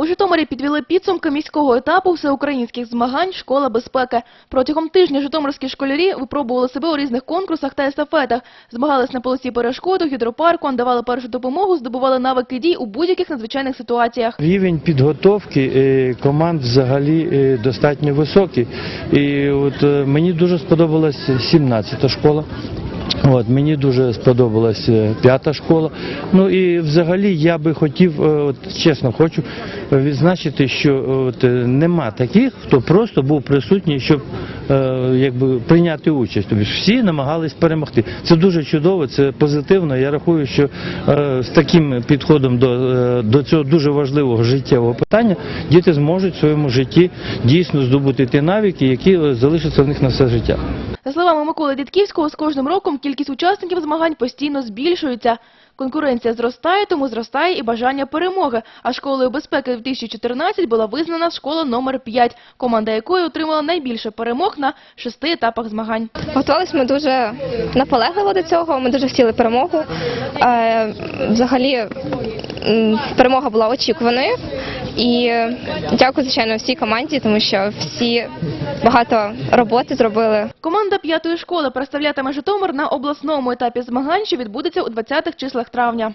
У Житомирі підвели підсумки міського етапу всеукраїнських змагань «Школа безпеки». Протягом тижня житомирські школярі випробували себе у різних конкурсах та естафетах. Змагались на полосі перешкод, у гідропарку, надавали першу допомогу, здобували навики дій у будь-яких надзвичайних ситуаціях. Рівень підготовки е, команд взагалі е, достатньо високий. І от е, мені дуже сподобалась 17-та школа. От, мені дуже сподобалась е, п'ята школа. Ну і взагалі я би хотів, е, от, чесно хочу відзначити, що е, от, нема таких, хто просто був присутній, щоб е, якби, прийняти участь. Тобто всі намагались перемогти. Це дуже чудово, це позитивно. Я рахую, що е, з таким підходом до, до цього дуже важливого життєвого питання діти зможуть в своєму житті дійсно здобути ті навики, які залишаться в них на все життя. За словами Миколи Дідківського, з кожним роком кількість учасників змагань постійно збільшується. Конкуренція зростає, тому зростає і бажання перемоги. А школою безпеки 2014 була визнана школа номер 5, команда якої отримала найбільше перемог на шести етапах змагань. Готувалися ми дуже наполегливо до цього. Ми дуже хотіли перемогу. Е, взагалі, перемога була очікуваною. І дякую, звичайно, всій команді, тому що всі багато роботи зробили. Команда п'ятої школи представлятиме Житомир на обласному етапі змагань, що відбудеться у 20-х числах травня.